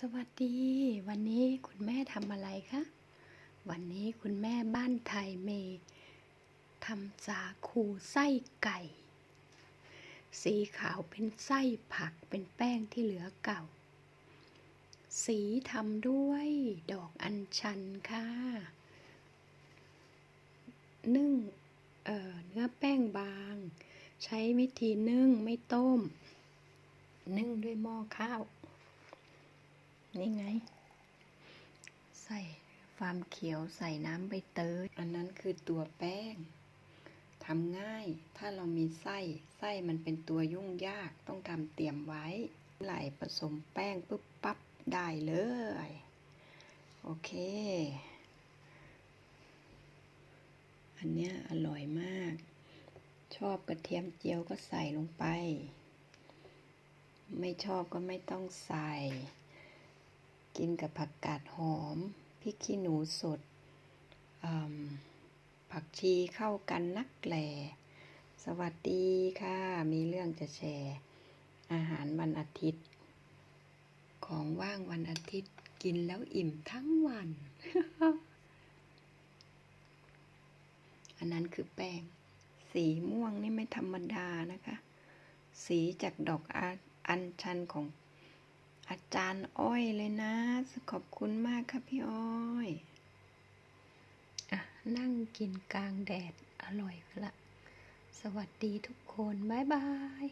สวัสดี วันนี้คุณแม่ทำอะไรคะ วันนี้คุณแม่บ้านไทยเมทำสาคูไส้ไก่ สีขาวเป็นไส้ผักเป็นแป้งที่เหลือเก่า สีทำด้วยดอกอัญชันค่ะ นึ่งเเนื้อแป้งบาง ใช้วิธีนึ่งไม่ต้ม นึ่งด้วยหม้อข้าว นี่ไง ใส่ฟาร์มเขียวใส่น้ำใบเตยอันนั้นคือตัวแป้งทำง่าย ถ้าเรามีไส้ ไส้มันเป็นตัวยุ่งยาก ต้องทำเตรียมไว้ ไหลผสมแป้งปุ๊บปั๊บได้เลย โอเค อันเนี้ยอร่อยมาก ชอบกระเทียมเจียวก็ใส่ลงไป ไม่ชอบก็ไม่ต้องใส่ กินกับผักกาดหอมพริกขี้หนูสด ผักชีเข้ากันนักแหลสวัสดีค่ะ มีเรื่องจะแชร์ อาหารวันอาทิตย์ ของว่างวันอาทิตย์กินแล้วอิ่มทั้งวัน อันนั้นคือแป้ง สีม่วงนี่ไม่ธรรมดานะคะ สีจากดอกอาอัญชันของ อาจารย์อ้อยเลยนะ ขอบคุณมากครับพี่อ้อยอะนั่งกินกลางแดดอร่อยละ สวัสดีทุกคน บ๊ายบาย